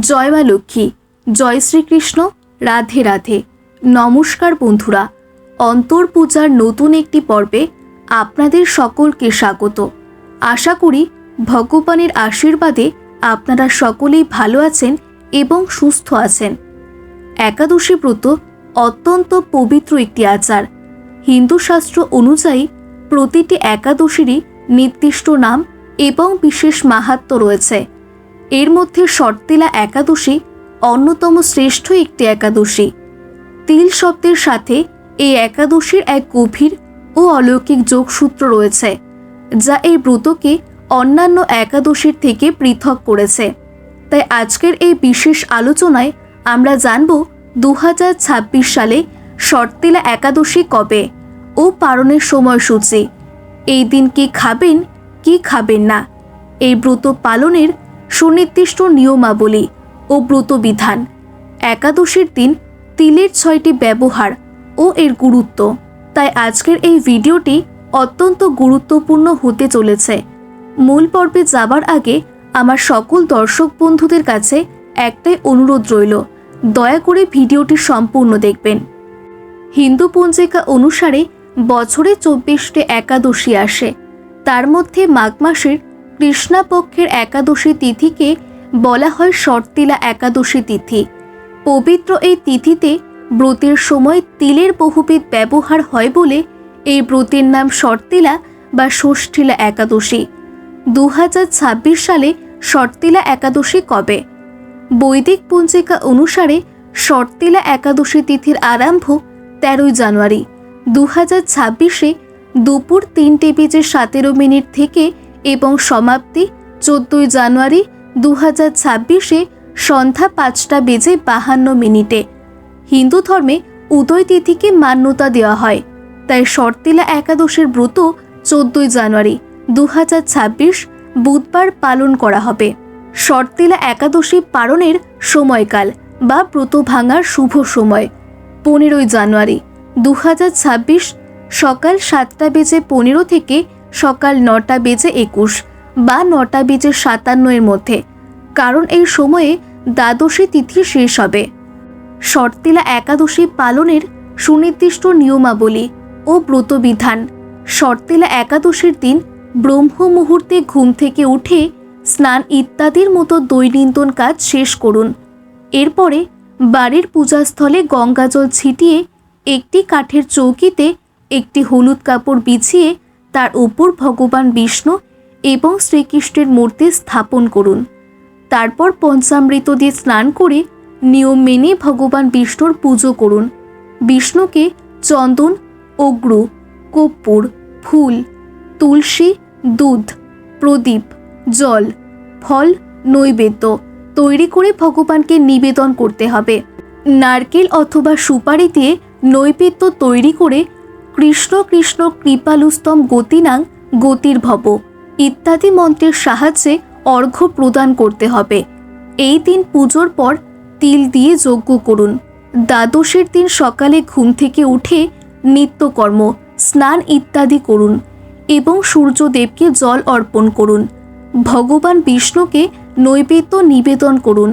জয় মা লক্ষ্মী, জয় শ্রীকৃষ্ণ, রাধে রাধে। নমস্কার বন্ধুরা, অন্তর পূজার নতুন একটি পর্বে আপনাদের সকলকে স্বাগত। আশা করি ভগবানের আশীর্বাদে আপনারা সকলেই ভালো আছেন এবং সুস্থ আছেন। একাদশী ব্রত অত্যন্ত পবিত্র একটি আচার। হিন্দু শাস্ত্র অনুযায়ী প্রতিটি একাদশীরই নির্দিষ্ট নাম এবং বিশেষ মাহাত্ম্য রয়েছে। এর মধ্যে শর্তিলা একাদশী অন্যতম শ্রেষ্ঠ একটি একাদশী। তিল শব্দের সাথে এই একাদশীর এক গভীর ও অলৌকিক যোগসূত্র রয়েছে, যা এই ব্রতকে অন্যান্য একাদশীর থেকে পৃথক করেছে। তাই আজকের এই বিশেষ আলোচনায় আমরা জানব দু হাজার ছাব্বিশ সালে শর্তিলা একাদশী কবে ও পালনের সময়সূচি। এই দিন কি খাবেন কি খাবেন না? এই ব্রত পালনের সুনির্দিষ্ট নিয়মাবলী ও ব্রতবিধান একাদশীর দিন তিলের ছয়টি ব্যবহার ও এর গুরুত্ব। তাই আজকের এই ভিডিওটি অত্যন্ত গুরুত্বপূর্ণ হতে চলেছে। মূল পর্বে যাবার আগে আমার সকল দর্শক বন্ধুদের কাছে একটাই অনুরোধ রইল, দয়া করে ভিডিওটি সম্পূর্ণ দেখবেন। হিন্দু পঞ্জিকা অনুসারে বছরে চব্বিশটি একাদশী আসে। তার মধ্যে মাঘ মাসের কৃষ্ণাপক্ষের একাদশী তিথিকে বলা হয় শর্তিলা একাদশী তিথি। পবিত্র এই তিথিতে ব্রতের সময় তিলের বহুবিধ ব্যবহার হয় বলে এই ব্রতের নাম শর্তিলা বা ষষ্ঠীলা একাদশী। দু হাজার ছাব্বিশ সালে শর্তিলা একাদশী কবে? বৈদিক পঞ্জিকা অনুসারে শর্তিলা একাদশী তিথির আরম্ভ তেরোই জানুয়ারি। দু হাজার ছাব্বিশে দুপুর তিনটে বেজে সতেরো মিনিট থেকে এবং সমাপ্তি চোদ্দই জানুয়ারি দু হাজার ছাব্বিশে সন্ধ্যা পাঁচটা বেজে বাহান্ন মিনিটে। হিন্দু ধর্মে উদয় তিথিকে মান্যতা দেওয়া হয়। তাই শর্তিলা একাদশের ব্রত চোদ্দই জানুয়ারি দু হাজার ছাব্বিশ বুধবার পালন করা হবে। শর্তিলা একাদশী পালনের সময়কাল বা ব্রত ভাঙার শুভ সময় পনেরোই জানুয়ারি দু হাজার ছাব্বিশ সকাল সাতটা বেজে পনেরো থেকে সকাল নটা বেজে একুশ বা নটা বেজে সাতান্ন এর মধ্যে, কারণ এই সময়ে দ্বাদশী তিথি শেষ হবে। শর্তিলা একাদশী পালনের সুনির্দিষ্ট নিয়মাবলী ও ব্রতবিধান। শর্তিলা একাদশীর দিন ব্রহ্ম মুহূর্তে ঘুম থেকে উঠে স্নান ইত্যাদির মতো দৈনন্দিন কাজ শেষ করুন। এরপরে বাড়ির পূজাস্থলে গঙ্গাজল ছিটিয়ে একটি কাঠের চৌকিতে একটি হলুদ কাপড় বিছিয়ে তার উপর ভগবান বিষ্ণু এবং শ্রীকৃষ্ণের মূর্তি স্থাপন করুন। তারপর পঞ্চামৃত দিয়ে স্নান করে নিয়ম মেনে ভগবান বিষ্ণুর পুজো করুন। বিষ্ণুকে চন্দন, অগ্র, কর্পূর, ফুল, তুলসী, দুধ, প্রদীপ, জল, ফল, নৈবেদ্য তৈরি করে ভগবানকে নিবেদন করতে হবে। নারকেল অথবা সুপারি দিয়ে নৈবেদ্য তৈরি করে কৃষ্ণ কৃষ্ণ কৃপালুস্তম গতিনাং গতির ভব। ইত্যাদি মন্ত্রের সাহায্যে অর্ঘ্য প্রদান করতে হবে। এই দিন পুজোর পর তিল দিয়ে যজ্ঞ করুন। দ্বাদশের দিন সকালে ঘুম থেকে উঠে নিত্যকর্ম, স্নান ইত্যাদি করুন এবং সূর্যদেবকে জল অর্পণ করুন। ভগবান বিষ্ণুকে নৈবেদ্য নিবেদন করুন।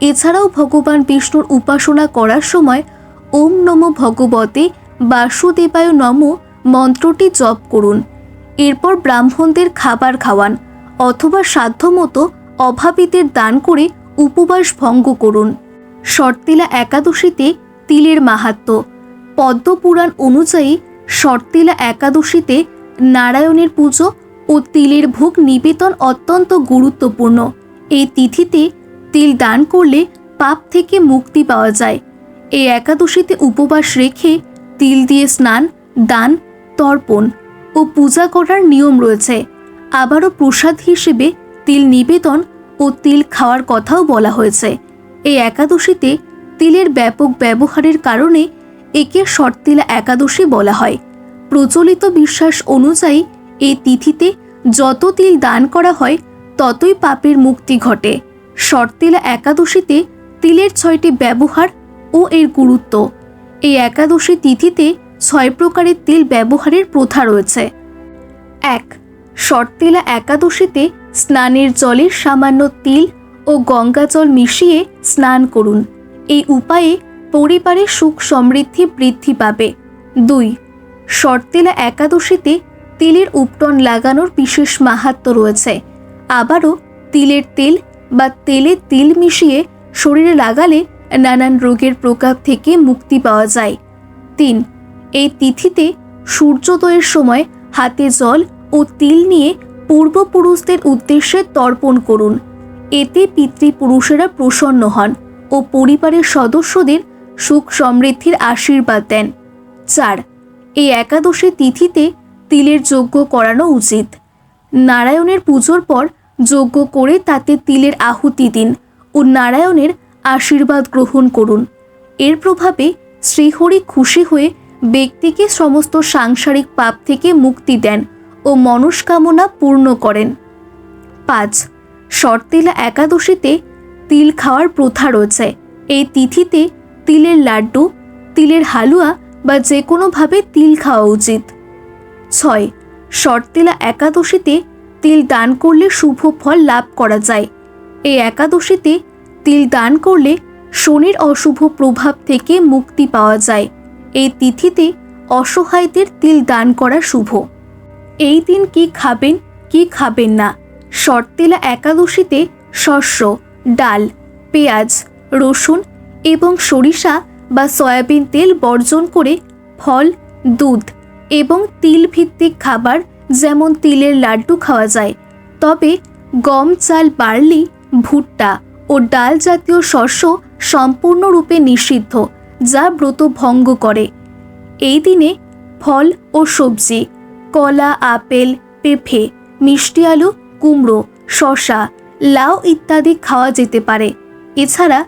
এছাড়াও ভগবান বিষ্ণুর উপাসনা করার সময় ওম নম ভগবতে বাসুদেবায় নম, মন্ত্রটি জপ করুন। এরপর ব্রাহ্মণদের খাবার খাওয়ান, অথবা সাধ্যমতো অভাবীদের দান করে উপবাস ভঙ্গ করুন। শর্তিলা একাদশীতে তিলের মাহাত্ম্য। পদ্মপুরাণ অনুযায়ী শর্তিলা একাদশীতে নারায়ণের পুজো ও তিলের ভোগ নিবেদন অত্যন্ত গুরুত্বপূর্ণ। এই তিথিতে তিল দান করলে পাপ থেকে মুক্তি পাওয়া যায়। এই একাদশীতে উপবাস রেখে তিল দিয়ে স্নান, দান, তর্পণ ও পূজা করার নিয়ম রয়েছে। আবারও প্রসাদ হিসেবে তিল নিবেদন ও তিল খাওয়ার কথাও বলা হয়েছে। এই একাদশীতে তিলের ব্যাপক ব্যবহারের কারণে একে শর্তিলা একাদশী বলা হয়। প্রচলিত বিশ্বাস অনুযায়ী এই তিথিতে যত তিল দান করা হয়, ততই পাপের মুক্তি ঘটে। শর্তিলা একাদশীতে তিলের ছয়টি ব্যবহার ও এর গুরুত্ব। এই একাদশী তিথিতে ছয় প্রকারের তিল ব্যবহারের প্রথা রয়েছে। এক, শর্তেলা একাদশীতে স্নানের জলে সামান্য তিল ও গঙ্গা জল মিশিয়ে স্নান করুন। এই উপায়ে পরিবারে সুখ সমৃদ্ধি বৃদ্ধি পাবে। দুই, শর্তেলা একাদশীতে তিলের উপটন লাগানোর বিশেষ মাহাত্ম রয়েছে। আবারও তিলের তেল বা তেলে তিল মিশিয়ে শরীরে লাগালে নানান রোগের প্রকার থেকে মুক্তি পাওয়া যায়। তিন, এই তিথিতে সূর্যোদয়ের সময় হাতে জল ও তিল নিয়ে পূর্বপুরুষদের উদ্দেশ্যে তর্পণ করুন। এতে পিতৃপুরুষেরা প্রসন্ন হন ও পরিবারের সদস্যদের সুখ সমৃদ্ধির আশীর্বাদ দেন। চার, এই একাদশী তিথিতে তিলের যজ্ঞ করানো উচিত। নারায়ণের পুজোর পর যজ্ঞ করে তাতে তিলের আহুতি দিন ও নারায়ণের আশীর্বাদ গ্রহণ করুন। এর প্রভাবে শ্রীহরি খুশি হয়ে ব্যক্তিকে সমস্ত সাংসারিক পাপ থেকে মুক্তি দেন ও মনস্কামনা পূর্ণ করেন। পাঁচ, শর্তেলা একাদশীতে তিল খাওয়ার প্রথা রয়েছে। এই তিথিতে তিলের লাড্ডু, তিলের হালুয়া বা যে কোনোভাবে তিল খাওয়া উচিত। ছয়, শর্তেলা একাদশীতে তিল দান করলে শুভ ফল লাভ করা যায়। এই একাদশীতে তিল দান করলে শনির অশুভ প্রভাব থেকে মুক্তি পাওয়া যায়। এই তিথিতে অসহায়দের তিল দান করা শুভ। এই দিন কি খাবেন কি খাবেন না? শর্তেলা একাদশীতে শস্য, ডাল, পেঁয়াজ, রসুন এবং সরিষা বা সয়াবিন তেল বর্জন করে ফল, দুধ এবং তিল ভিত্তিক খাবার যেমন তিলের লাড্ডু খাওয়া যায়, তবে গম, চাল, বার্লি, ভুট্টা ও ডাল জাতীয় শস্য সম্পূর্ণরূপে নিষিদ্ধ, যা ব্রত ভঙ্গ করে। এই দিনে ফল ও সবজি, কলা, আপেল, পেঁপে, মিষ্টি আলু, কুমড়ো, শসা, লাউ ইত্যাদি খাওয়া যেতে পারে। এছাড়া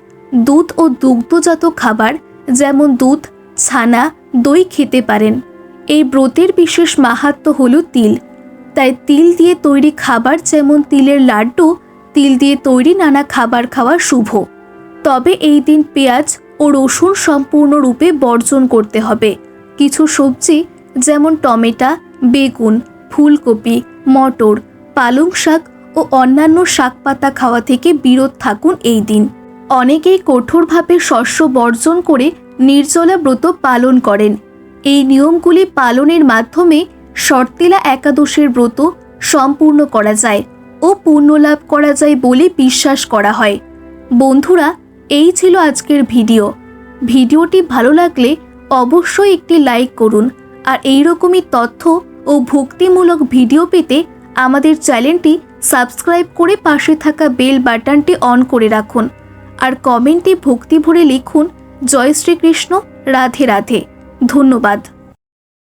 দুধ ও দুগ্ধজাত খাবার যেমন দুধ, ছানা, দই খেতে পারেন। এই ব্রতের বিশেষ মাহাত্ম হল তিল। তাই তিল দিয়ে তৈরি খাবার যেমন তিলের লাড্ডু তিল দিয়ে তৈরি নানা খাবার খাওয়া শুভ। তবে এই দিন পেঁয়াজ ও রসুন সম্পূর্ণরূপে বর্জন করতে হবে। কিছু সবজি যেমন টমেটা, বেগুন, ফুলকপি, মটর, পালং শাক ও অন্যান্য শাকপাতা খাওয়া থেকে বিরত থাকুন এই দিন। অনেকেই কঠোরভাবে শস্য বর্জন করে নির্জলা ব্রত পালন করেন। এই নিয়মগুলি পালনের মাধ্যমে শর্তিলা একাদশের ব্রত সম্পূর্ণ করা যায়। ও পুণ্যলাভ করা যায় বলে বিশ্বাস করা হয়। বন্ধুরা, এই ছিল আজকের ভিডিও। ভিডিওটি ভালো লাগলে অবশ্যই একটি লাইক করুন আর এইরকমই তথ্য ও ভক্তিমূলক ভিডিও পেতে আমাদের চ্যানেলটি সাবস্ক্রাইব করে পাশে থাকা বেল বাটনটি অন করে রাখুন আর কমেন্টে ভক্তি ভরে লিখুন, জয় শ্রীকৃষ্ণ, রাধে রাধে। ধন্যবাদ।